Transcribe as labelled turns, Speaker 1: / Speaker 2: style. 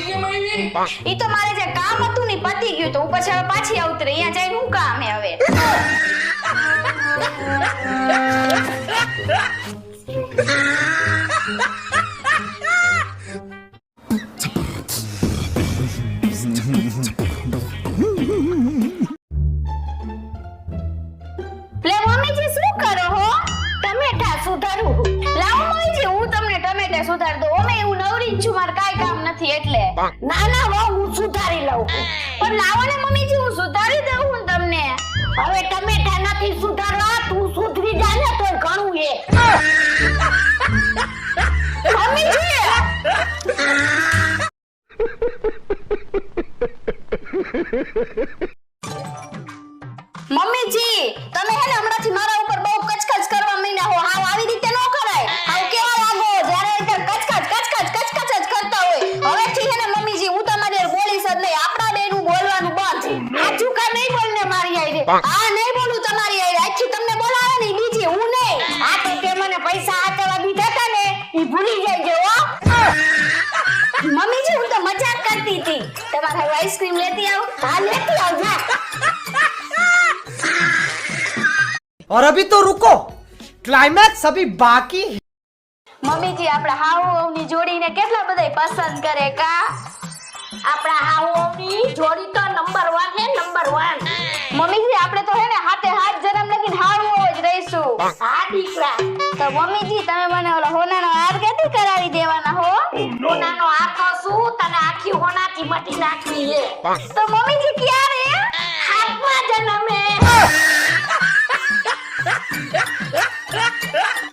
Speaker 1: પાછી કેમ આવી
Speaker 2: ઈ તો મારે જે કામ હતું ને પતી ગયું તો હું પછી હવે પાછી આવતરી અહીંયા જઈને હું કામ હે હવે લે સુધાર દો અમે એવું નવરી છું માર કાઈ કામ નથી એટલે. ના ના વો હું સુધારી લઉં. પણ લાવો ને મમ્મીજી હું સુધારી દઉં હું તમને. હવે ટમેટા નથી સુધારવા તું સુધરી જા ને તો ઘણું એ. મમ્મીજી તમે હે ને હમણાંથી મારા મારી હારે હા નહીં બોલું તમારી હારે આજથી તમને બોલાવે ને ઈ બીજી હું નહીં આ તો તે મને પૈસા હાથવા દીધા હતા ને ઈ ભૂલી જાય હો મમ્મીજી હું તો મજાક કરતી હતી તમારે હવે આઈસ્ક્રીમ લેતી આવો હા લેતી આવ જા
Speaker 3: और अभी तो रुको क्लाइमैक्स अभी बाकी है
Speaker 2: મમ્મીજી આપણા હાઉની જોડીને કેટલા બધાય પસંદ કરે કા આપણા હાઉની જોડી તો નંબર 1 હે નંબર 1 હા. દીકરા. તો મમ્મીજી તમે મને ઓલો હોનાનો હાર ક્યાંથી કરાવી દેવાના હો? હોનાનો હાર તો શું? તને આખી હોનાથી મટી નાખવી તો મમ્મીજી ક્યારે? હાથમાં જન્મ